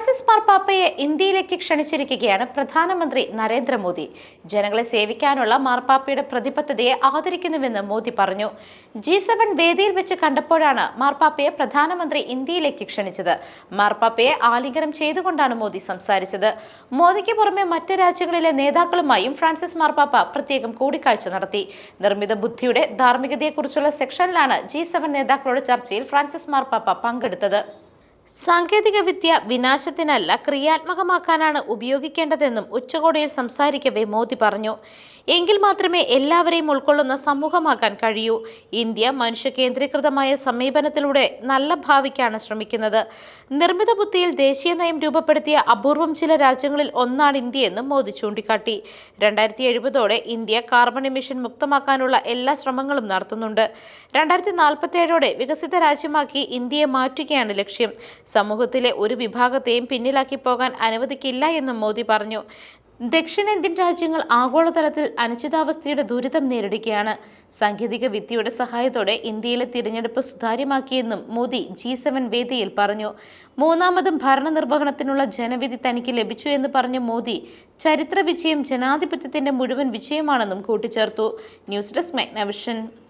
Francis മാർപ്പാപ്പയെ ഇന്ത്യയിലേക്ക് ക്ഷണിച്ചിരിക്കുകയാണ് പ്രധാനമന്ത്രി നരേന്ദ്രമോദി. ജനങ്ങളെ സേവിക്കാനുള്ള മാർപ്പാപ്പയുടെ പ്രതിബദ്ധതയെ ആദരിക്കുന്നുവെന്ന് മോദി പറഞ്ഞു. ജി സെവൻ വേദിയിൽ വെച്ച് കണ്ടപ്പോഴാണ് മാർപ്പാപ്പയെ പ്രധാനമന്ത്രി ഇന്ത്യയിലേക്ക് ക്ഷണിച്ചത്. മാർപ്പാപ്പയെ ആലിംഗനം ചെയ്തുകൊണ്ടാണ് മോദി സംസാരിച്ചത്. മോദിക്ക് പുറമെ മറ്റ് രാജ്യങ്ങളിലെ നേതാക്കളുമായും ഫ്രാൻസിസ് മാർപ്പാപ്പ പ്രത്യേകം കൂടിക്കാഴ്ച നടത്തി. നിർമ്മിത ബുദ്ധിയുടെ ധാർമ്മികതയെക്കുറിച്ചുള്ള സെക്ഷനിലാണ് ജി സെവൻ നേതാക്കളുടെ ചർച്ചയിൽ ഫ്രാൻസിസ് മാർപ്പാപ്പ പങ്കെടുത്തത്. സാങ്കേതിക വിദ്യ വിനാശത്തിനല്ല ക്രിയാത്മകമാക്കാനാണ് ഉപയോഗിക്കേണ്ടതെന്നും ഉച്ചകോടിയിൽ സംസാരിക്കവേ മോദി പറഞ്ഞു. എങ്കിൽ മാത്രമേ എല്ലാവരെയും ഉൾക്കൊള്ളുന്ന സമൂഹമാക്കാൻ കഴിയൂ. ഇന്ത്യ മനുഷ്യ കേന്ദ്രീകൃതമായ സമീപനത്തിലൂടെ നല്ല ഭാവിക്കാണ് ശ്രമിക്കുന്നത്. നിർമ്മിത ബുദ്ധിയിൽ ദേശീയ നയം രൂപപ്പെടുത്തിയ അപൂർവം ചില രാജ്യങ്ങളിൽ ഒന്നാണ് ഇന്ത്യയെന്നും മോദി ചൂണ്ടിക്കാട്ടി. രണ്ടായിരത്തി എഴുപതോടെ ഇന്ത്യ കാർബൺ എമിഷൻ മുക്തമാക്കാനുള്ള എല്ലാ ശ്രമങ്ങളും നടത്തുന്നുണ്ട്. രണ്ടായിരത്തി നാൽപ്പത്തി വികസിത രാജ്യമാക്കി ഇന്ത്യയെ മാറ്റുകയാണ് ലക്ഷ്യം. സമൂഹത്തിലെ ഒരു വിഭാഗത്തെയും പിന്നിലാക്കി പോകാൻ അനുവദിക്കില്ല എന്നും മോദി പറഞ്ഞു. ദക്ഷിണേന്ത്യൻ രാജ്യങ്ങൾ ആഗോളതലത്തിൽ അനിശ്ചിതാവസ്ഥയുടെ ദുരിതം നേരിടുകയാണ്. സാങ്കേതിക വിദ്യയുടെ സഹായത്തോടെ ഇന്ത്യയിലെ തിരഞ്ഞെടുപ്പ് സുതാര്യമാക്കിയെന്നും മോദി ജി സെവൻ വേദിയിൽ പറഞ്ഞു. മൂന്നാമതും ഭരണനിർവഹണത്തിനുള്ള ജനവിധി തനിക്ക് ലഭിച്ചു എന്ന് പറഞ്ഞ മോദി ചരിത്ര വിജയം ജനാധിപത്യത്തിന്റെ മുഴുവൻ വിജയമാണെന്നും കൂട്ടിച്ചേർത്തു. News desk മെഗ്നവിഷൻ.